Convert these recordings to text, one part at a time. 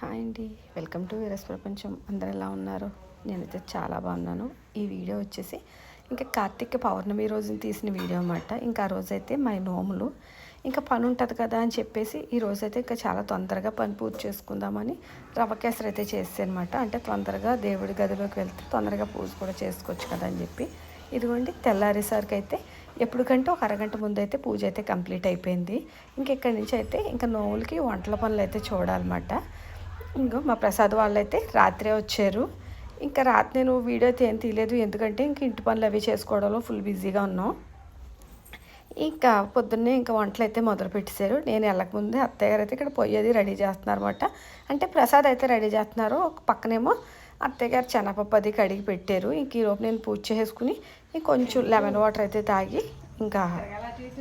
Hi అండి. Welcome to వీరస్ ప్రపంచం. అందరు ఎలా ఉన్నారు? నేనైతే చాలా బాగున్నాను. ఈ వీడియో వచ్చేసి ఇంకా కార్తీక పౌర్ణమి రోజున తీసిన వీడియో అన్నమాట. ఇంకా ఆ రోజైతే మా నోములు. ఇంకా పని ఉంటుంది కదా అని చెప్పేసి ఈ రోజైతే ఇంకా చాలా తొందరగా పని పూర్తి చేసుకుందామని రవ్వ కేసరి అయితే చేస్తానమాట అంటే తొందరగా దేవుడి గదిలోకి వెళ్తే తొందరగా పూజ కూడా చేసుకోవచ్చు కదా అని చెప్పి. ఇదిగోండి తెల్లారేసరికి అయితే ఎప్పటికంటే ఒక అరగంట ముందు అయితే పూజ అయితే కంప్లీట్ అయిపోయింది. ఇంకెక్కడి నుంచి అయితే ఇంకా నోవులకి వంటల పనులు అయితే చూడాలన్నమాట. ఇంకో మా ప్రసాద్ వాళ్ళు అయితే రాత్రే వచ్చారు. ఇంకా రాత్రి నేను వీడియో అయితే ఏం తీయలేదు. ఎందుకంటే ఇంక ఇంటి పనులు అవి చేసుకోవడంలో ఫుల్ బిజీగా ఉన్నాం. ఇంకా పొద్దున్నే ఇంకా వంటలు అయితే మొదలు పెట్టేశారు. నేను వెళ్ళకముందే అత్తయ్య గారు అయితే ఇక్కడ పొయ్యేది రెడీ చేస్తున్నారు అనమాట అంటే ప్రసాద్ అయితే రెడీ చేస్తున్నారు. ఒక పక్కనేమో అత్తయ్య గారు చెనపప్పు అది కడిగి పెట్టారు. ఇంక ఈరోజు నేను పూజ చేసుకుని కొంచెం లెమన్ వాటర్ అయితే తాగి ఇంకా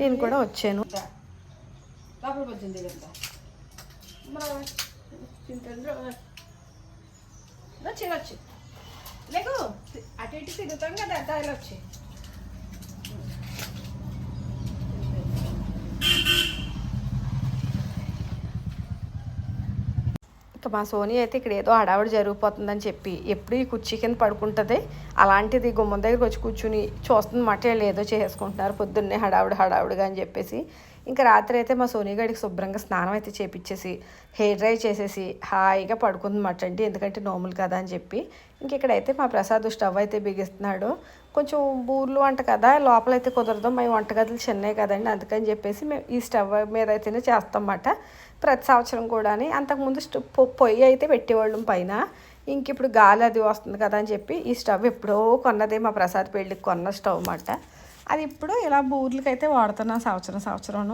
నేను కూడా వచ్చాను. లోపల వచ్చి వచ్చి లేకు అటు ఇటు తిరుగుతాం కదా దారిలో వచ్చి. ఇంకా మా సోనీ అయితే ఇక్కడ ఏదో హడావిడి జరిగిపోతుందని చెప్పి ఎప్పుడు ఈ కుర్చీ కింద పడుకుంటుంది? అలాంటిది గుమ్మం దగ్గరికి వచ్చి కూర్చుని చూస్తుంది మాట వీళ్ళు ఏదో చేసుకుంటున్నారు పొద్దున్నే హడావిడి హడావిడిగా అని చెప్పేసి. ఇంకా రాత్రి అయితే మా సోనీ గడికి శుభ్రంగా స్నానం అయితే చేపించేసి హెయిర్ డ్రై చేసేసి హాయిగా పడుకుందన్నమాట అండి. ఎందుకంటే నోములు కదా అని చెప్పి. ఇంక ఇక్కడైతే మా ప్రసాద్ స్టవ్ అయితే బిగిస్తున్నాడు. కొంచెం బూర్లు వంట కదా లోపలైతే కుదరదు. మా వంటగదులు చిన్నవి కదండి. అందుకని చెప్పేసి మేము ఈ స్టవ్ మీద అయితేనే చేస్తాం అన్నమాట ప్రతి సంవత్సరం కూడా అంతకుముందు పొయ్యి అయితే పెట్టేవాళ్ళం పైన. ఇంక ఇప్పుడు గాలి అది వస్తుంది కదా అని చెప్పి ఈ స్టవ్ ఎప్పుడో కొన్నదే మా ప్రసాద్ పెళ్ళికి కొన్న స్టవ్ అన్నమాట. అది ఇప్పుడు ఇలా బూర్లకైతే వాడుతున్నాం సంవత్సరం సంవత్సరం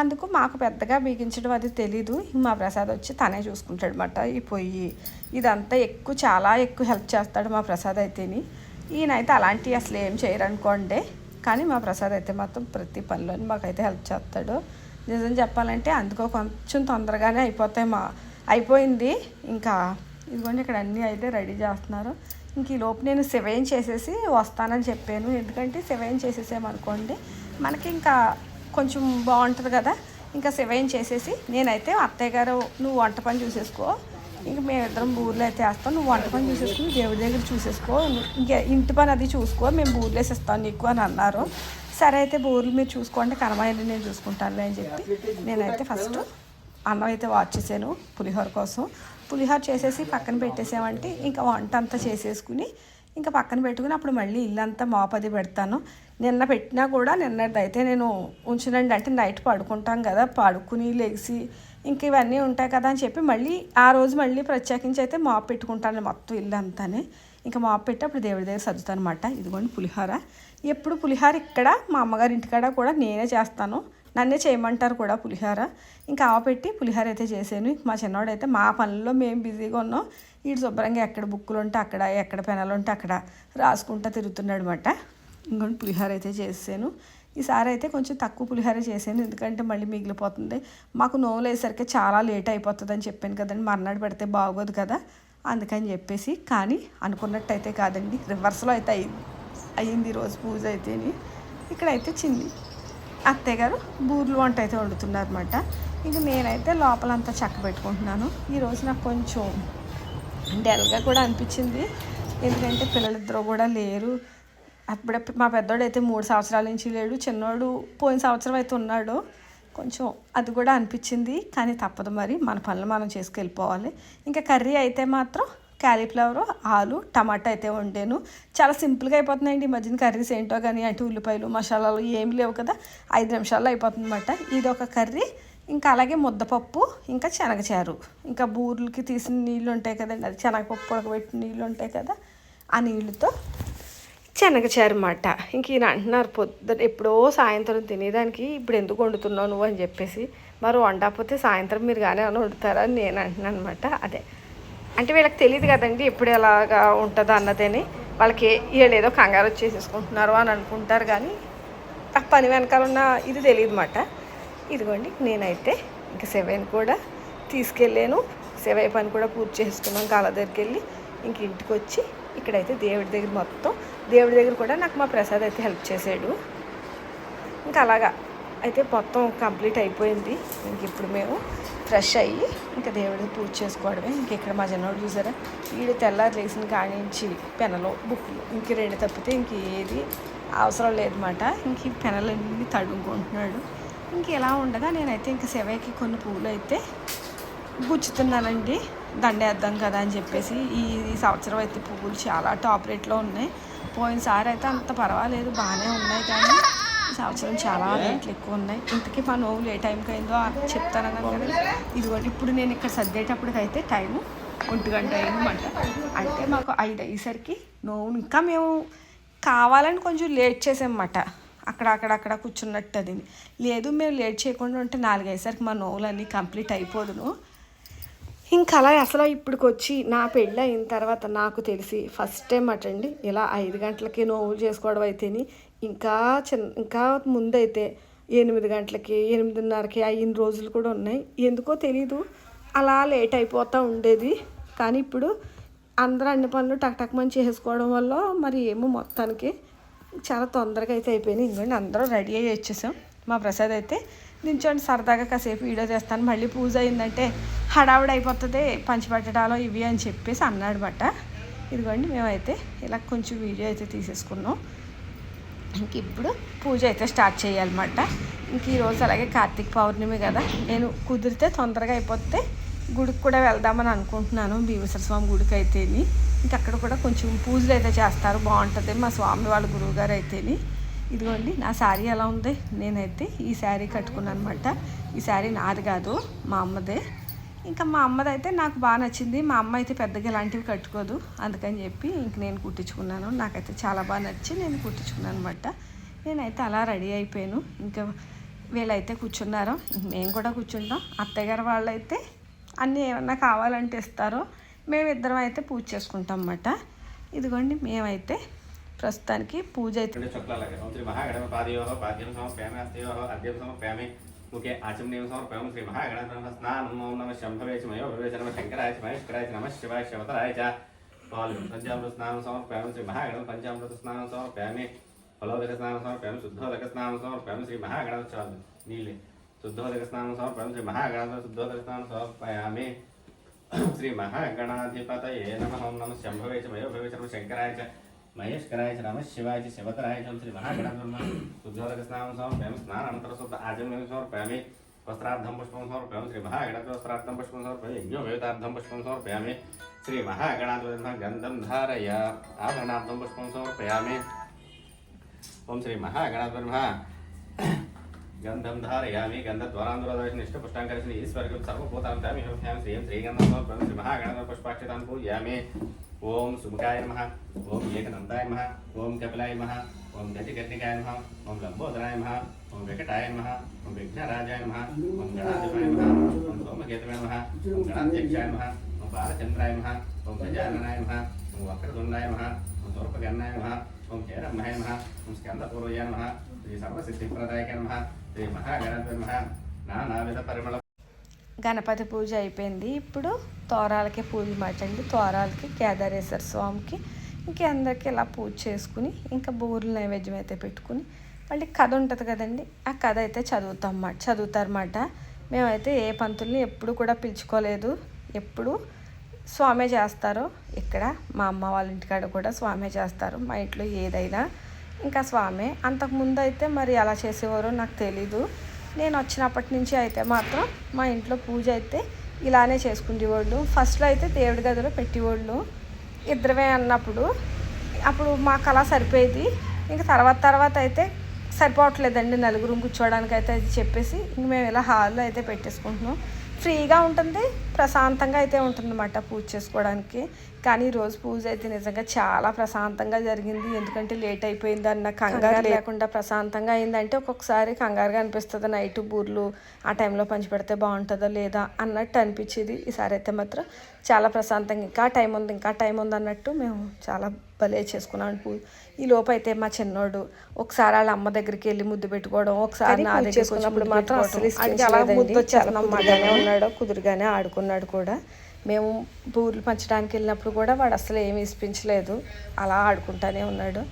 అందుకు మాకు పెద్దగా బిగించడం అది తెలీదు. మా ప్రసాద్ వచ్చి తనే చూసుకుంటాడు అనమాట ఈ పొయ్యి. ఇదంతా ఎక్కువ చాలా ఎక్కువ హెల్ప్ చేస్తాడు మా ప్రసాద్ అయితేని. ఈయనైతే అలాంటివి అసలు ఏం చేయరనుకోండి. కానీ మా ప్రసాద్ అయితే మాత్రం ప్రతి పనిలోని మాకైతే హెల్ప్ చేస్తాడు. నిజం చెప్పాలంటే అందుకో కొంచెం తొందరగానే అయిపోతాయి మా అయిపోయింది. ఇంకా ఇదిగోండి ఇక్కడ అన్నీ అయితే రెడీ చేస్తున్నారు. ఇంక ఈ లోపు నేను సెవెన్ చేసేసి వస్తానని చెప్పాను. ఎందుకంటే సెవెన్ చేసేసామనుకోండి మనకి ఇంకా కొంచెం బాగుంటుంది కదా. ఇంకా సెవెన్ చేసేసి నేనైతే అత్తయ్య గారు నువ్వు వంట పని చూసేసుకో. ఇంక మేమిద్దరం బూర్లు అయితే వేస్తాం. నువ్వు వంట పని చూసేసుకుని దేవుడి దగ్గర చూసేసుకో. ఇంకా ఇంటి పని అది చూసుకో. మేము బూర్లు వేసేస్తాం నీకు అని అన్నారు. సరే అయితే బోర్లు మీరు చూసుకోండి కనమాయని నేను చూసుకుంటానులే అని చెప్పి నేనైతే ఫస్ట్ అన్నం అయితే వాచ్ చేశాను పులిహోర కోసం. పులిహోర చేసేసి పక్కన పెట్టేసామంటే ఇంకా వంట అంతా చేసేసుకుని ఇంకా పక్కన పెట్టుకుని అప్పుడు మళ్ళీ ఇల్లంతా మోపది పెడతాను. నిన్న పెట్టినా కూడా నిన్నది అయితే నేను ఉంచునండి అంటే నైట్ పడుకుంటాం కదా పడుకుని లేచి ఇంక ఇవన్నీ ఉంటాయి కదా అని చెప్పి మళ్ళీ ఆ రోజు మళ్ళీ ప్రత్యేకించి అయితే మాప్ పెట్టుకుంటాను మొత్తం ఇల్లు అంతానే ఇంకా మాప్ పెట్టి అప్పుడు దేవుడి దగ్గర సర్దుతాను అనమాట ఇదిగోండి పులిహోర. ఎప్పుడు పులిహోర ఇక్కడ మా అమ్మగారి ఇంటికాడ కూడా నేనే చేస్తాను. నన్నే చేయమంటారు కూడా పులిహోర. ఇంకా ఆవ పెట్టి పులిహోర అయితే చేశాను మా చిన్నవాడైతే మా పనుల్లో మేము బిజీగా ఉన్నాం. వీడు శుభ్రంగా ఎక్కడ బుక్కులు ఉంటే అక్కడ ఎక్కడ పెనాలు ఉంటే అక్కడ రాసుకుంటా తిరుగుతున్నాడు అనమాట ఇంకొంచెం పులిహోర అయితే చేసాను. ఈసారి అయితే కొంచెం తక్కువ పులిహోర చేశాను ఎందుకంటే మళ్ళీ మిగిలిపోతుంది. మాకు నోవులు వేసరికి చాలా లేట్ అయిపోతుందని చెప్పాను కదండి. మర్నాడు పెడితే బాగోదు కదా. అందుకని చెప్పేసి కానీ అనుకున్నట్టయితే కాదండి. రివర్స్లో అయితే అయింది. అయ్యింది ఈరోజు పూజ అయితేని. ఇక్కడైతే చింది అత్తయ్య గారు బూర్లు వంట అయితే వండుతున్నారు అనమాట ఇంకా నేనైతే లోపలంతా చక్క పెట్టుకుంటున్నాను. ఈరోజు నాకు కొంచెం డల్గా కూడా అనిపించింది. ఎందుకంటే పిల్లలిద్దరూ కూడా లేరు. అప్పుడే మా పెద్దోడు అయితే మూడు సంవత్సరాల నుంచి లేడు. చిన్నోడు పోయిన సంవత్సరం అయితే ఉన్నాడు. కొంచెం అది కూడా అనిపించింది. కానీ తప్పదు మరి. మన పనులు మనం చేసుకెళ్ళిపోవాలి. ఇంకా కర్రీ అయితే మాత్రం క్యాలీఫ్లవర్ ఆలు టమాటా అయితే వండాను. చాలా సింపుల్గా అయిపోతున్నాయండి ఈ మధ్యన కర్రీస్ ఏంటో కానీ అంటే ఉల్లిపాయలు మసాలాలు ఏమి లేవు కదా. ఐదు నిమిషాల్లో అయిపోతుందన్నమాట. ఇది ఒక కర్రీ ఇంకా అలాగే ముద్దపప్పు ఇంకా శనగచారు. ఇంకా బూర్లకి తీసిన నీళ్ళు ఉంటాయి కదండి అది శనగపప్పు ఉడకబెట్టిన నీళ్ళు ఉంటాయి కదా ఆ నీళ్ళతో శనగచారు అనమాట ఇంక ఈయన అంటున్నారు పొద్దున ఎప్పుడో సాయంత్రం తినేదానికి ఇప్పుడు ఎందుకు వండుతున్నావు నువ్వు? అని చెప్పేసి. మరి వండకపోతే సాయంత్రం మీరు కానీ వండుతారని వండుతారా అని నేను అంటున్నాను అనమాట అదే. అంటే వీళ్ళకి తెలియదు కదండి ఎప్పుడు ఎలాగా ఉంటుందో అన్నదని. వాళ్ళకి వీళ్ళేదో ఏదో కంగారు వచ్చేసేసుకుంటున్నారు అని అనుకుంటారు కానీ ఆ పని వెనకాల ఉన్న ఇది తెలియదు మాట ఇదిగోండి నేనైతే ఇంకా సెవెన్ కూడా తీసుకెళ్ళాను. సెవెన్ పని కూడా పూర్తి చేసుకున్నాం కాళ్ళ దగ్గరికి వెళ్ళి. ఇంక ఇంటికి వచ్చి ఇక్కడైతే దేవుడి దగ్గర మొత్తం. దేవుడి దగ్గర కూడా నాకు మా ప్రసాద్ అయితే హెల్ప్ చేశాడు. ఇంకా అలాగా. అయితే మొత్తం కంప్లీట్ అయిపోయింది. ఇంక ఇప్పుడు మేము ఫ్రెష్ అయ్యి ఇంకా దేవుడికి పూజ చేసుకోవడమే. ఇంక ఇక్కడ మా జనోడు చూసారా? వీడు తెల్లారి లేచిన కాడి నుంచి పెనలు బుక్లు ఇంక రెండు తప్పితే ఇంక ఏది అవసరం లేదన్నమాట. ఇంక ఈ పెనలన్నీ తడుముకుంటున్నాడు. ఇంక ఇలా ఉండగా నేనైతే ఇంక సెవైకి కొన్ని పువ్వులు అయితే గుచ్చుతున్నానండి. దండేద్దాం కదా అని చెప్పేసి ఈ సంవత్సరం అయితే పువ్వులు చాలా టాప్ రేట్లో ఉన్నాయి. పోయినసారి అయితే అంత పర్వాలేదు బాగానే ఉన్నాయి కానీ సంవత్సరం చాలా రేట్లు ఎక్కువ ఉన్నాయి ఇంతకీ మా నోవులు ఏ టైంకి అయిందో చెప్తానన్నాను కదా. ఇదిగోండి ఇప్పుడు నేను ఇక్కడ సర్దేటప్పటికైతే టైము ఒంటి గంట అయిందన్నమాట. అంటే మాకు ఐదు అయ్యేసరికి నోవులు ఇంకా మేము కావాలని కొంచెం లేట్ చేసామన్నమాట. అక్కడ అక్కడ అక్కడ కూర్చున్నట్టు అది. లేదు మేము లేట్ చేయకుండా ఉంటే నాలుగు అయ్యేసరికి మా నోవులు అన్నీ కంప్లీట్ అయిపోదును. ఇంకా అలా అసలు ఇప్పటికి వచ్చి నా పెళ్ళి అయిన తర్వాత నాకు తెలిసి ఫస్ట్ టైం అటండి ఇలా ఐదు గంటలకి నోవులు చేసుకోవడం అయితేని ఇంకా చిన్న ఇంకా ముందైతే ఎనిమిది గంటలకి ఎనిమిదిన్నరకి అయిన రోజులు కూడా ఉన్నాయి. ఎందుకో తెలీదు. అలా లేట్ అయిపోతూ ఉండేది. కానీ ఇప్పుడు అందరూ అన్ని పనులు టక్ టక్ మంచి చేసుకోవడం వల్ల మరి ఏమో మొత్తానికి చాలా తొందరగా అయితే అయిపోయింది ఇంకోండి అందరూ రెడీ అయ్యి వచ్చేసాం. మా ప్రసాద్ అయితే నించోండి సరదాగా కాసేపు వీడియో చేస్తాను. మళ్ళీ పూజ అయిందంటే హడావుడి అయిపోతుంది. పంచిపెట్టడాలో ఇవి అని చెప్పేసి అన్నాడు బట్ట. ఇదిగోండి మేమైతే ఇలా కొంచెం వీడియో అయితే తీసేసుకున్నాం. ఇంక ఇప్పుడు పూజ అయితే స్టార్ట్ చేయాలన్నమాట. ఇంక ఈరోజు అలాగే కార్తీక పౌర్ణమి కదా. నేను కుదిరితే తొందరగా అయిపోతే గుడికి కూడా వెళ్దామని అనుకుంటున్నాను భీమేశ్వర స్వామి గుడికి అయితేని. ఇంక అక్కడ కూడా కొంచెం పూజలు అయితే చేస్తారు బాగుంటుంది మా స్వామి వాళ్ళ గురువు గారు అయితేని. ఇదిగోండి నా శారీ ఎలా ఉంది? నేనైతే ఈ శారీ కట్టుకున్నాను అనమాట ఈ శారీ నాది కాదు మా అమ్మదే. ఇంకా మా అమ్మది అయితే నాకు బాగా నచ్చింది. మా అమ్మ అయితే పెద్దగా ఇలాంటివి కట్టుకోదు. అందుకని చెప్పి ఇంక నేను కుట్టించుకున్నాను. నాకైతే చాలా బాగా నచ్చి నేను కుట్టించుకున్నాను అనమాట నేనైతే అలా రెడీ అయిపోయాను. ఇంకా వీళ్ళైతే కూర్చున్నారు. మేము కూడా కూర్చుంటాం. అత్తగారు వాళ్ళైతే అన్నీ ఏమన్నా కావాలంటే ఇస్తారో మేమిద్దరం అయితే పూజ చేసుకుంటాం అన్నమాట. ఇదిగోండి మేమైతే ప్రస్తుతానికి పూజ అయితే రెండు చుక్లాలకి ఓం శ్రీ మహాగణప పాదయో ముఖే ఆచమనీయం సమర్పయామి శ్రీ మహాగణప స్నానం ఓం నమ శంభవే వివేచ మయో భవే నమ శంకరాయ చ నమ శివాయ శివతరాయ చ పాలు పంచామృత స్నానం సమర్పయం శ్రీ మహాగణ పంచామృత స్నానం సమర్పయామి ఫలోదక స్నానం సమర్పయం శుద్ధోదక స్నానం సమర్పయం శ్రీ మహాగణ చాలు నీళ్ళే శుద్ధోదక స్నానం సమర్పయం శ్రీ మహాగణ శుద్ధోదక స్నానం సమర్పయామి శ్రీ మహాగణాధిపతయే నమ ఓం నమ శంభవేచమయో వివేచ నమ శంకరాయ చ మహేశ్వరాయ చ నమ శివాయ చ శివతరాయ చ శ్రీ మహాగణాధిప శుద్ధోదక స్నానం సమర్పయామి స్నానానంతర శుద్ధ ఆచమనం సమర్పయామి వస్త్రార్థం పుష్పం సమర్పయామి శ్రీ మహాగణాధిపతి వస్త్రార్థం పుష్పం సమర్పయామి యజ్ఞో వేదార్థం పుష్పం సమర్పయామి శ్రీ మహాగణాధిపతి గంధం ధారయ ఆభరణార్థం పుష్పం సమర్పయామి ఓం శ్రీ మహాగణాధిపతి మహా గంధం ధారయామి గంధద్వరాంధ్రదర్శన ఇష్టపుష్టాంకర్షణ ఈశ్వరకు ఓం సుముఖాయ నమ ఓం ఏకదంతాయ నమ ఓం కపిలాయ నమ ఓం గజగర్ణికాయ నమ ఓం లంబోదరాయ నమ ఓం వెంకటాయ నమ ఓం విఘ్నరాజాయ నమ ఓం గణాధిపాయ నమ ఓం సోమకేతవే నమ ఓం గణాధ్యక్షాయ నమ ఓం బాలచంద్రాయ నమ ఓం గజాననాయ నమ ఓం వక్రదుండాయ నమ ఓం సూర్పకర్ణాయ నమ ఓం చేరమ్మహాయ నమ ఓం స్కందపూర్వయ నమ శ్రీ సర్వసిద్ధిప్రదాయక నమ శ్రీ మహాగణపతి నమ నానావిధ పరిమళ గణపతి పూజ అయిపోయింది. ఇప్పుడు తోరాలకి పూజ మాటండి తోరాలకి కేదారేశ్వర స్వామికి ఇంకా అందరికీ ఇలా పూజ చేసుకుని ఇంకా బోర్లు నైవేద్యం అయితే పెట్టుకుని మళ్ళీ కథ ఉంటుంది కదండి. ఆ కథ అయితే చదువుతాం అన్నమాట చదువుతారన్నమాట. మేమైతే ఏ పంతుల్ని ఎప్పుడు కూడా పిలుచుకోలేదు. ఎప్పుడు స్వామే చేస్తారు ఇక్కడ మా అమ్మ వాళ్ళ ఇంటికాడ కూడా స్వామే చేస్తారు. మా ఇంట్లో ఏదైనా ఇంకా స్వామే. అంతకుముందు అయితే మరి ఎలా చేసేవారో నాకు తెలీదు. నేను వచ్చినప్పటి నుంచి అయితే మాత్రం మా ఇంట్లో పూజ అయితే ఇలానే చేసుకునేవాళ్ళు ఫస్ట్లో అయితే దేవుడి గదిలో పెట్టేవాళ్ళు. ఇద్దరమే అన్నప్పుడు అప్పుడు మాకు అలా సరిపోయేది. ఇంకా తర్వాత తర్వాత అయితే సరిపోవట్లేదండి నలుగురు కూర్చోవడానికి అయితే అది చెప్పేసి ఇంక మేము ఇలా హాల్లో అయితే పెట్టేసుకుంటున్నాం. ఫ్రీగా ఉంటుంది ప్రశాంతంగా అయితే ఉంటుందన్నమాట పూజ చేసుకోవడానికి. కానీ ఈరోజు పూజ అయితే నిజంగా చాలా ప్రశాంతంగా జరిగింది. ఎందుకంటే లేట్ అయిపోయింది అన్న కంగారు లేకుండా ప్రశాంతంగా అయిందంటే ఒక్కొక్కసారి కంగారుగా అనిపిస్తుంది. నైట్ బూర్లు ఆ టైంలో పంచి పెడితే బాగుంటుందో లేదా అన్నట్టు అనిపించేది. ఈసారి అయితే మాత్రం చాలా ప్రశాంతంగా ఇంకా టైం ఉంది ఇంకా టైం ఉంది అన్నట్టు మేము చాలా భలే చేసుకున్నాం పూజ. ఈ లోపు అయితే మా చిన్నోడు ఒకసారి వాళ్ళ అమ్మ దగ్గరికి వెళ్ళి ముద్దు పెట్టుకోవడం ఒకసారి నా దగ్గర చేసుకున్నప్పుడు మాత్రం అసలు ముద్దు ఉన్నాడు కుదురుగానే ఆడుకున్నాడు కూడా. మేము బూర్లు పంచడానికి వెళ్ళినప్పుడు కూడా వాడు అసలు ఏమి ఇప్పించలేదు. అలా ఆడుకుంటానే ఉన్నాడు.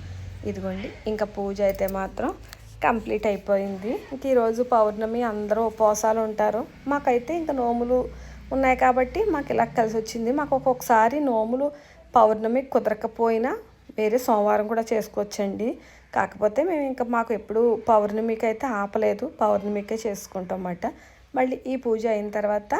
ఇదిగోండి ఇంకా పూజ అయితే మాత్రం కంప్లీట్ అయిపోయింది. ఇంక ఈరోజు పౌర్ణమి అందరూ ఉపవాసాలు ఉంటారు. మాకైతే ఇంకా నోములు ఉన్నాయి కాబట్టి మాకు ఇలా కలిసి వచ్చింది. మాకు ఒక్కొక్కసారి నోములు పౌర్ణమి కుదరకపోయినా వేరే సోమవారం కూడా చేసుకోవచ్చండి. కాకపోతే మేము ఇంకా మాకు ఎప్పుడు పౌర్ణమికి అయితే ఆపలేదు. పౌర్ణమికే చేసుకుంటాం అన్నమాట. మళ్ళీ ఈ పూజ అయిన తర్వాత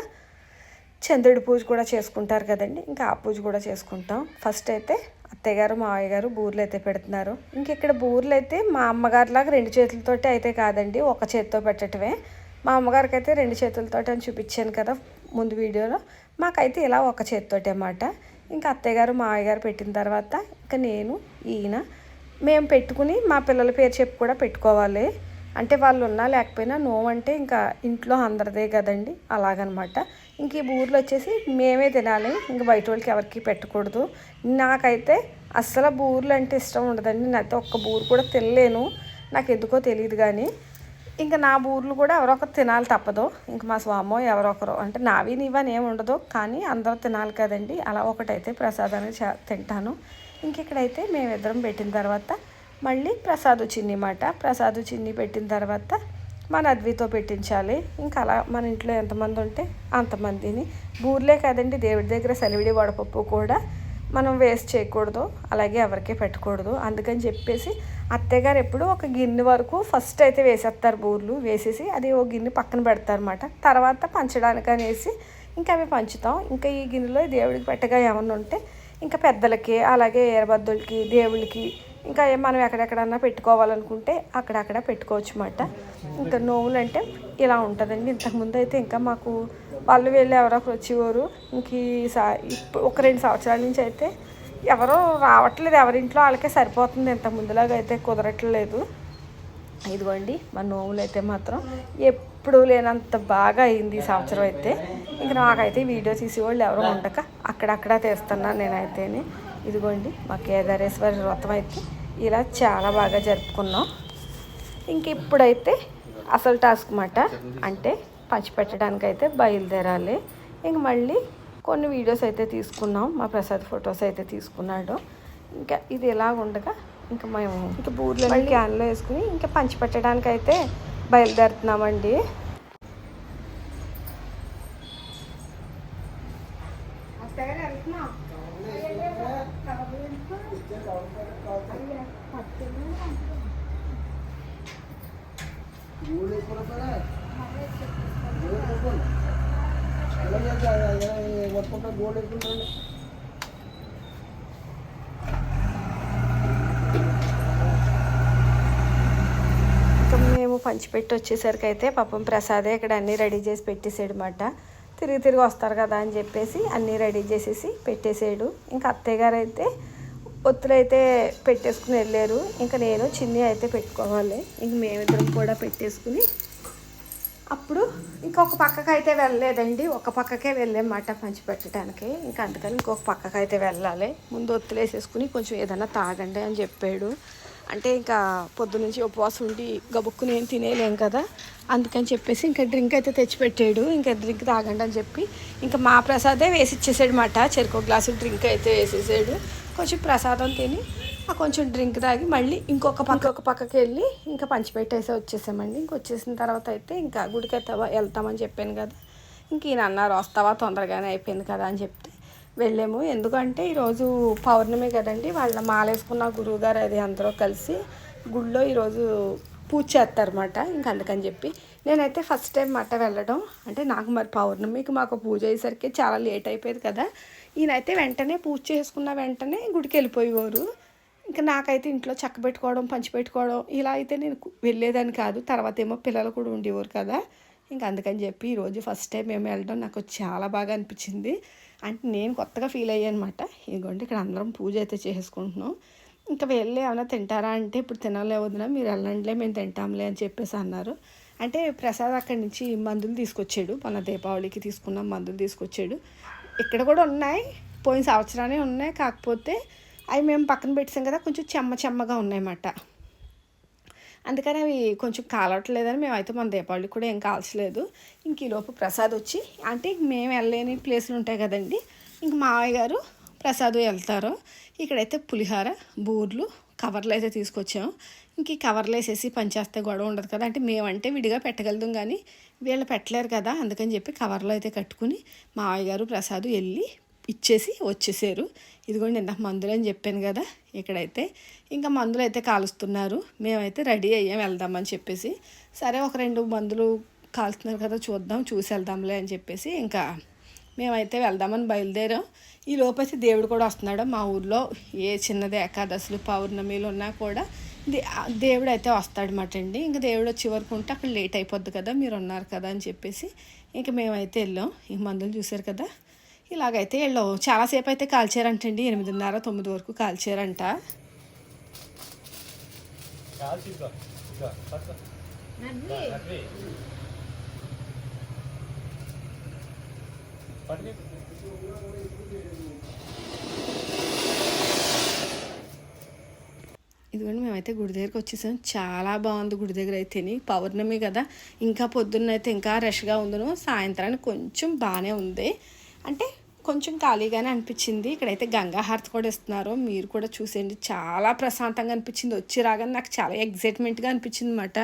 చంద్రుడి పూజ కూడా చేసుకుంటారు కదండి. ఇంకా ఆ పూజ కూడా చేసుకుంటాం. ఫస్ట్ అయితే అత్తయ్యగారు మావయ్య గారు బూర్లు అయితే పెడుతున్నారు. ఇంక ఇక్కడ బూర్లు అయితే మా అమ్మగారిలాగా రెండు చేతులతోటి అయితే కాదండి ఒక చేతితో పెట్టటమే. మా అమ్మగారికి అయితే రెండు చేతులతోటి అని చూపించాను కదా ముందు వీడియోలో. మాకైతే ఇలా ఒక చేతితోటి అన్నమాట. ఇంకా అత్తయ్య గారు మావయ్య గారు పెట్టిన తర్వాత ఇంకా నేను ఈయన మేము పెట్టుకుని మా పిల్లల పేరు చెప్పి కూడా పెట్టుకోవాలి. అంటే వాళ్ళు ఉన్నా లేకపోయినా నో అంటే ఇంకా ఇంట్లో అందరిదే కదండి అలాగనమాట. ఇంక ఈ బూరెలు వచ్చేసి మేమే తినాలి. ఇంక బయట వాళ్ళకి ఎవరికి పెట్టకూడదు. నాకైతే అస్సలు బూరెలు అంటే ఇష్టం ఉండదండి. నేనైతే ఒక్క బూరు కూడా తినలేను. నాకు ఎందుకో తెలియదు కానీ ఇంకా నా బూర్లు కూడా ఎవరో ఒకరు తినాలి తప్పదు. ఇంక మా స్వామో ఎవరో ఒకరు అంటే నావి నీవని ఏమి ఉండదు. కానీ అందరూ తినాలి కదండి. అలా ఒకటైతే ప్రసాదాన్ని తింటాను. ఇంకెక్కడైతే మేమిద్దరం పెట్టిన తర్వాత మళ్ళీ ప్రసాదు చిన్ని మాట. ప్రసాదు చిన్ని పెట్టిన తర్వాత మన అద్వితో పెట్టించాలి. ఇంకా అలా మన ఇంట్లో ఎంతమంది ఉంటే అంతమందిని. బూర్లే కదండి దేవుడి దగ్గర సెలవిడి వడపప్పు కూడా మనం వేస్ట్ చేయకూడదు. అలాగే ఎవరికే పెట్టకూడదు. అందుకని చెప్పేసి అత్తయ్యగారు ఎప్పుడు ఒక గిన్నె వరకు ఫస్ట్ అయితే వేసేస్తారు బూర్లు. వేసేసి అది ఓ గిన్నె పక్కన పెడతారన్నమాట. తర్వాత పంచడానికి అనేసి ఇంకా అవి పంచుతాం. ఇంకా ఈ గిన్నెలో దేవుడికి పెట్టగా ఏమన్నా ఉంటే ఇంకా పెద్దలకి అలాగే ఏరబద్దులకి దేవుళ్ళకి ఇంకా ఏ- మనం ఎక్కడెక్కడన్నా పెట్టుకోవాలనుకుంటే అక్కడక్కడ పెట్టుకోవచ్చు అన్నమాట ఇంకా నోములు అంటే ఇలా ఉంటుందండి. ఇంతకుముందు అయితే ఇంకా మాకు వాళ్ళు వెళ్ళి ఎవరో ఒకరు వచ్చేవారు. ఇంక ఈ సా ఇప్పుడు ఒక రెండు సంవత్సరాల నుంచి అయితే ఎవరో రావట్లేదు. ఎవరింట్లో వాళ్ళకే సరిపోతుంది. ఇంత ముందులాగా అయితే కుదరట్లేదు. ఇదిగోండి మా నోములు అయితే మాత్రం ఎప్పుడు లేనంత బాగా అయింది ఈ సంవత్సరం అయితే. ఇంకా నాకైతే వీడియో తీసేవాళ్ళు ఎవరు ఉండక. అక్కడక్కడ తీస్తున్నాను నేనైతేనే. ఇదిగోండి మా కేదారేశ్వరి వ్రతం అయితే ఇలా చాలా బాగా జరుపుకున్నాం. ఇంక ఇప్పుడైతే అసలు టాస్క్ మాట అంటే పంచిపెట్టడానికి అయితే బయలుదేరాలి. ఇంక మళ్ళీ కొన్ని వీడియోస్ అయితే తీసుకున్నాం మా ప్రసాద్ ఫొటోస్ అయితే తీసుకున్నాడు. ఇంకా ఇది ఎలా ఉండగా ఇంకా మేము ఇంకా బూర్లు క్యాన్లో వేసుకుని ఇంకా పంచిపెట్టడానికి అయితే బయలుదేరుతున్నామండి. పెట్టి వచ్చేసరికి అయితే పాపం ప్రసాదే ఇక్కడ అన్నీ రెడీ చేసి పెట్టేసాడు అనమాట తిరిగి తిరిగి వస్తారు కదా అని చెప్పేసి అన్నీ రెడీ చేసేసి పెట్టేసాడు ఇంకా అత్తయ్య గారు అయితే ఒత్తులు అయితే పెట్టేసుకుని వెళ్ళారు. ఇంకా నేను చిన్ని అయితే పెట్టుకోవాలి. ఇంక మేమిద్దరం కూడా పెట్టేసుకుని అప్పుడు ఇంకొక పక్కకి అయితే వెళ్ళలేదండి. ఒక పక్కకే వెళ్ళామాట పంచి పెట్టడానికి. ఇంకా అందుకని ఇంకొక పక్కకి అయితే వెళ్ళాలి. ముందు ఒత్తులు వేసేసుకుని కొంచెం ఏదైనా తాగండి అని చెప్పాడు. అంటే ఇంకా పొద్దు నుంచి ఉపవాసం ఉండి గబుక్కుని ఏం తినేలేం కదా. అందుకని చెప్పేసి ఇంకా డ్రింక్ అయితే తెచ్చిపెట్టాడు. ఇంకా డ్రింక్ తాగండి అని చెప్పి ఇంకా మా ప్రసాదే వేసి ఇచ్చేసాడు మాట చెరుకు గ్లాసు డ్రింక్ అయితే వేసేసాడు. కొంచెం ప్రసాదం తిని ఆ కొంచెం డ్రింక్ తాగి మళ్ళీ ఇంకొక పక్క ఒక పక్కకి వెళ్ళి ఇంకా పంచిపెట్టేసి వచ్చేసామండి. ఇంక వచ్చేసిన తర్వాత అయితే ఇంకా గుడికి వెళ్తావా వెళ్తామని చెప్పాను కదా. ఇంక ఈయన అన్నారు వస్తావా? తొందరగానే అయిపోయింది కదా అని చెప్తే వెళ్ళాము. ఎందుకంటే ఈరోజు పౌర్ణమి కదండి వాళ్ళ మాలేసుకున్న గురువుగారు అది అందరూ కలిసి గుళ్ళో ఈరోజు పూజ చేస్తారన్నమాట. ఇంక అందుకని చెప్పి నేనైతే ఫస్ట్ టైం మాట వెళ్ళడం. అంటే నాకు మరి పౌర్ణమికి మాకు పూజ అయ్యేసరికి చాలా లేట్ అయిపోయేది కదా. ఈయనైతే వెంటనే పూజ చేసుకున్న వెంటనే గుడికి వెళ్ళిపోయేవారు. ఇంకా నాకైతే ఇంట్లో చక్క పెట్టుకోవడం పంచి పెట్టుకోవడం ఇలా అయితే నేను వెళ్ళేదాన్ని కాదు. తర్వాత ఏమో పిల్లలు కూడా ఉండేవారు కదా. ఇంకా అందుకని చెప్పి ఈరోజు ఫస్ట్ టైం మేము వెళ్ళడం నాకు చాలా బాగా అనిపించింది. అంటే నేను కొత్తగా ఫీల్ అయ్యానమాట. ఇదిగోండి ఇక్కడ అందరం పూజ అయితే చేసుకుంటున్నాం. ఇంకా వెళ్ళి ఏమైనా తింటారా అంటే ఇప్పుడు తినాలే వదినా మీరు వెళ్ళండిలే మేము తింటాంలే అని చెప్పేసి అన్నారు. అంటే ప్రసాద్ అక్కడి నుంచి మందులు తీసుకొచ్చాడు. మన దీపావళికి తీసుకున్న మందులు తీసుకొచ్చాడు. ఇక్కడ కూడా ఉన్నాయి పోయిన సంవత్సరానే ఉన్నాయి. కాకపోతే అవి మేము పక్కన పెట్టాం కదా కొంచెం చెమ్మ చెమ్మగా ఉన్నాయన్నమాట. అందుకని అవి కొంచెం కాలట్లేదని మేమైతే మన దీపావళికి కూడా ఏం కాల్చలేదు. ఇంక ఈలోపు ప్రసాద్ వచ్చి అంటే మేము వెళ్ళలేని ప్లేసులు ఉంటాయి కదండి ఇంక మావయ్య గారు ప్రసాద్ వెళ్తారు. ఇక్కడైతే పులిహార బూర్లు కవర్లు అయితే తీసుకొచ్చాం ఇంక ఈ కవర్లు వేసేసి పనిచేస్తే గొడవ ఉండదు కదా అంటే మేమంటే విడిగా పెట్టగలుగుతాం కానీ వీళ్ళు పెట్టలేరు కదా అందుకని చెప్పి కవర్లో అయితే కట్టుకుని మావయ్య గారు ప్రసాద్ వెళ్ళి ఇచ్చేసి వచ్చేసారు. ఇదిగోండి ఇందాక మందులు అని చెప్పాను కదా ఇక్కడైతే. ఇంకా మందులు అయితే కాలుస్తున్నారు. మేమైతే రెడీ అయ్యాం వెళ్దామని చెప్పేసి. సరే ఒక రెండు మందులు కాలుస్తున్నారు కదా చూద్దాం చూసి వెళ్దాంలే అని చెప్పేసి ఇంకా మేమైతే వెళ్దామని బయలుదేరాం. ఈ లోపైతే దేవుడు కూడా వస్తున్నాడు. మా ఊర్లో ఏ చిన్నది ఏకాదశులు పౌర్ణమిలు ఉన్నా కూడా దే- దేవుడు అయితే వస్తాడనమాట అండి. ఇంకా దేవుడు వచ్చే వరకు ఉంటే అక్కడ లేట్ అయిపోద్ది కదా మీరు ఉన్నారు కదా అని చెప్పేసి. ఇంకా మేమైతే వెళ్ళాం. ఇంక మందులు చూసారు కదా ఇలాగైతే వీళ్ళు చాలాసేపు అయితే కాల్చారంటండి ఎనిమిదిన్నర తొమ్మిది వరకు కాల్చారంట ఇదిగోండి మేమైతే గుడి దగ్గరికి వచ్చేసాం. చాలా బాగుంది గుడి దగ్గర అయితేని. పౌర్ణమి కదా. ఇంకా పొద్దున్న అయితే ఇంకా రష్గా ఉందను. సాయంత్రానికి కొంచెం బాగానే ఉంది. అంటే కొంచెం ఖాళీగానే అనిపించింది. ఇక్కడైతే గంగా హారతి కూడా ఇస్తున్నారు. మీరు కూడా చూసేయండి. చాలా ప్రశాంతంగా అనిపించింది. వచ్చి రాగానే నాకు చాలా ఎగ్జైట్మెంట్గా అనిపించింది అనమాట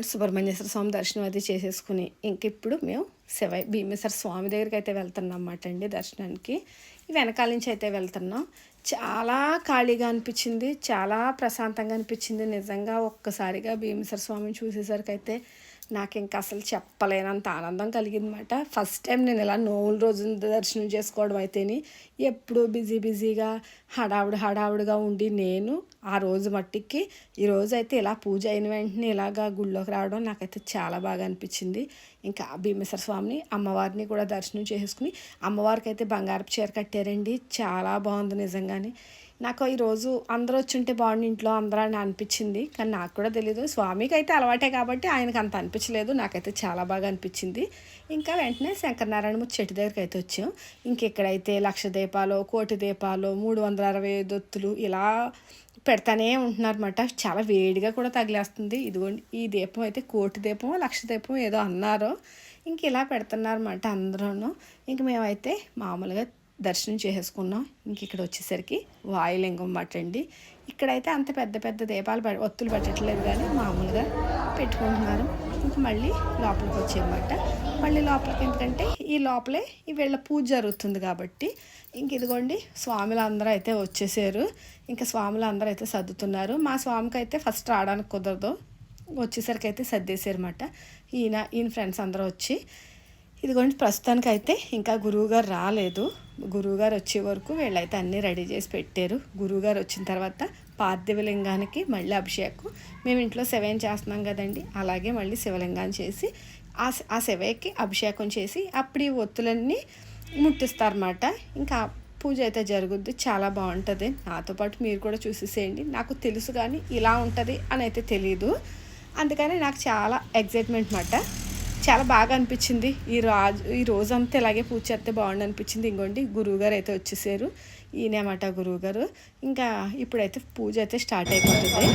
పాయింట్ సుబ్రహ్మణ్యేశ్వర స్వామి దర్శనం అయితే చేసేసుకుని ఇంక ఇప్పుడు మేము శివై భీమేశ్వర స్వామి దగ్గరికి అయితే వెళ్తున్నాం అన్నమాట అండి దర్శనానికి. వెనకాల నుంచి అయితే వెళ్తున్నాం. చాలా ఖాళీగా అనిపించింది చాలా ప్రశాంతంగా అనిపించింది. నిజంగా ఒక్కసారిగా భీమేశ్వర స్వామిని చూసేసరికి అయితే నాకు ఇంకా అసలు చెప్పలేనంత ఆనందం కలిగిందన్నమాట. ఫస్ట్ టైం నేను ఇలా నోలు రోజు దర్శనం చేసుకోవడం అయితేని ఎప్పుడు బిజీ బిజీగా హడావుడి హడావుడిగా ఉండి నేను ఆ రోజు మట్టికి ఈరోజు అయితే ఇలా పూజ అయిన వెంటనే ఇలాగా గుళ్ళోకి రావడం నాకైతే చాలా బాగా అనిపించింది. ఇంకా భీమేశ్వర స్వామిని అమ్మవారిని కూడా దర్శనం చేసుకుని అమ్మవారికి అయితే బంగారపు చీర కట్టారండి. చాలా బాగుంది నిజంగా. నిజంగానే నాకు ఈరోజు అందరూ వచ్చుంటే బాగుండి ఇంట్లో అందరూ అని అనిపించింది. కానీ నాకు కూడా తెలియదు స్వామికి అయితే అలవాటే కాబట్టి ఆయనకు అంత అనిపించలేదు. నాకైతే చాలా బాగా అనిపించింది. ఇంకా వెంటనే శంకరనారాయణ చెట్టు దగ్గరికి అయితే వచ్చాం. ఇంకెక్కడైతే లక్ష దీపాలు కోటి దీపాలు మూడు వందల అరవై ఐదు ఒత్తులు ఇలా పెడతానే ఉంటున్నారన్నమాట. చాలా వేడిగా కూడా తగిలేస్తుంది. ఇదిగోండి ఈ దీపం అయితే కోటి దీపం లక్ష దీపం ఏదో అన్నారు. ఇంక ఇలా పెడుతున్నారన్నమాట అందరూ ఇంక మేమైతే మామూలుగా దర్శనం చేసేసుకున్నాం. ఇంక ఇక్కడ వచ్చేసరికి వాయులింగం మాట అండి ఇక్కడైతే అంత పెద్ద పెద్ద దీపాలు ఒత్తులు పెట్టట్లేదు కానీ మామూలుగా పెట్టుకుంటున్నారు. ఇంక మళ్ళీ లోపలికి వచ్చేయమాట. మళ్ళీ లోపలికి ఎందుకంటే ఈ లోపలే ఈ వీళ్ళ పూజ జరుగుతుంది కాబట్టి ఇంక ఇదిగోండి స్వాములు అందరూ అయితే వచ్చేసారు. ఇంకా స్వాములు అందరూ అయితే సర్దుతున్నారు. మా స్వామికి అయితే ఫస్ట్ రావడానికి కుదరదు. వచ్చేసరికి అయితే సర్దేశారన్నమాట ఈయన ఈయన ఫ్రెండ్స్ అందరూ వచ్చి ఇదిగోండి ప్రస్తుతానికి అయితే ఇంకా గురువుగారు రాలేదు. గురువుగారు వచ్చే వరకు వీళ్ళైతే అన్నీ రెడీ చేసి పెట్టారు. గురువుగారు వచ్చిన తర్వాత పార్థివలింగానికి మళ్ళీ అభిషేకం. మేము ఇంట్లో సెవెన్ చేస్తున్నాం కదండి అలాగే మళ్ళీ శివలింగాన్ని చేసి ఆ ఆ శివయ్యకి అభిషేకం చేసి అప్పుడు ఈ ఒత్తులన్నీ ముట్టిస్తారన్నమాట. ఇంకా పూజ అయితే జరుగుద్ది చాలా బాగుంటుంది. నాతో పాటు మీరు కూడా చూసేసేయండి. నాకు తెలుసు కానీ ఇలా ఉంటుంది అని అయితే తెలియదు అందుకని నాకు చాలా ఎగ్జైట్మెంట్ మాట చాలా బాగా అనిపించింది. ఈ రాజు ఈ రోజంతా ఇలాగే పూజ చేస్తే బాగుండు అనిపించింది. ఇంకోండి గురువుగారు అయితే వచ్చేసారు. ఈయనమాట గురువుగారు. ఇంకా ఇప్పుడైతే పూజ అయితే స్టార్ట్ అయిపోతుంది.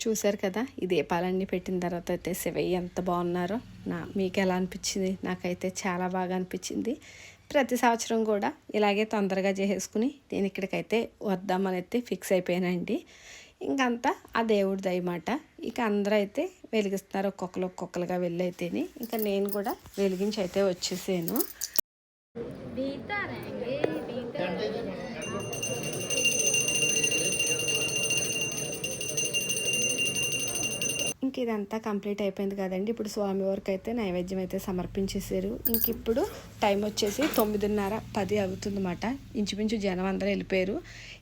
చూశారు కదా ఈ దీపాలన్నీ పెట్టిన తర్వాత అయితే శివయ్య ఎంత బాగున్నారో. నా మీకు ఎలా అనిపించింది? నాకైతే చాలా బాగా అనిపించింది. ప్రతి సంవత్సరం కూడా ఇలాగే తొందరగా చేసేసుకుని నేను ఇక్కడికైతే వద్దామని అయితే ఫిక్స్ అయిపోయానండి. ఇంకంతా ఆ దేవుడి దయమాట. ఇక అందరూ అయితే వెలిగిస్తున్నారు ఒక్కొక్కరు ఒక్కొక్కరుగా వెళ్ళి అయితేని ఇంకా నేను కూడా వెలిగించి అయితే వచ్చేసాను. మనకి ఇదంతా కంప్లీట్ అయిపోయింది కదండి. ఇప్పుడు స్వామివారికి అయితే నైవేద్యం అయితే సమర్పించేసారు ఇంక ఇప్పుడు టైం వచ్చేసి తొమ్మిదిన్నర పది అవుతుందన్నమాట. ఇంచుమించు జనం అందరూ వెళ్ళిపోయారు.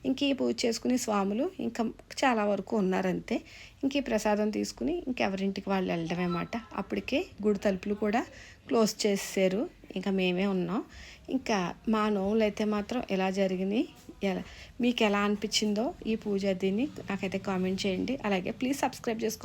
ఇంక ఈ పూజ చేసుకుని స్వాములు ఇంకా చాలా వరకు ఉన్నారంతే. ఇంక ఈ ప్రసాదం తీసుకుని ఇంకెవరింటికి వాళ్ళు వెళ్ళడమే అన్నమాట అప్పటికే గుడి తలుపులు కూడా క్లోజ్ చేసేసారు ఇంకా మేమే ఉన్నాం. ఇంకా మా నోములు అయితే మాత్రం ఎలా జరిగినాయి ఎలా మీకు ఎలా అనిపించిందో ఈ పూజ దీన్ని నాకైతే కామెంట్ చేయండి. అలాగే ప్లీజ్ సబ్స్క్రైబ్ చేసుకోండి.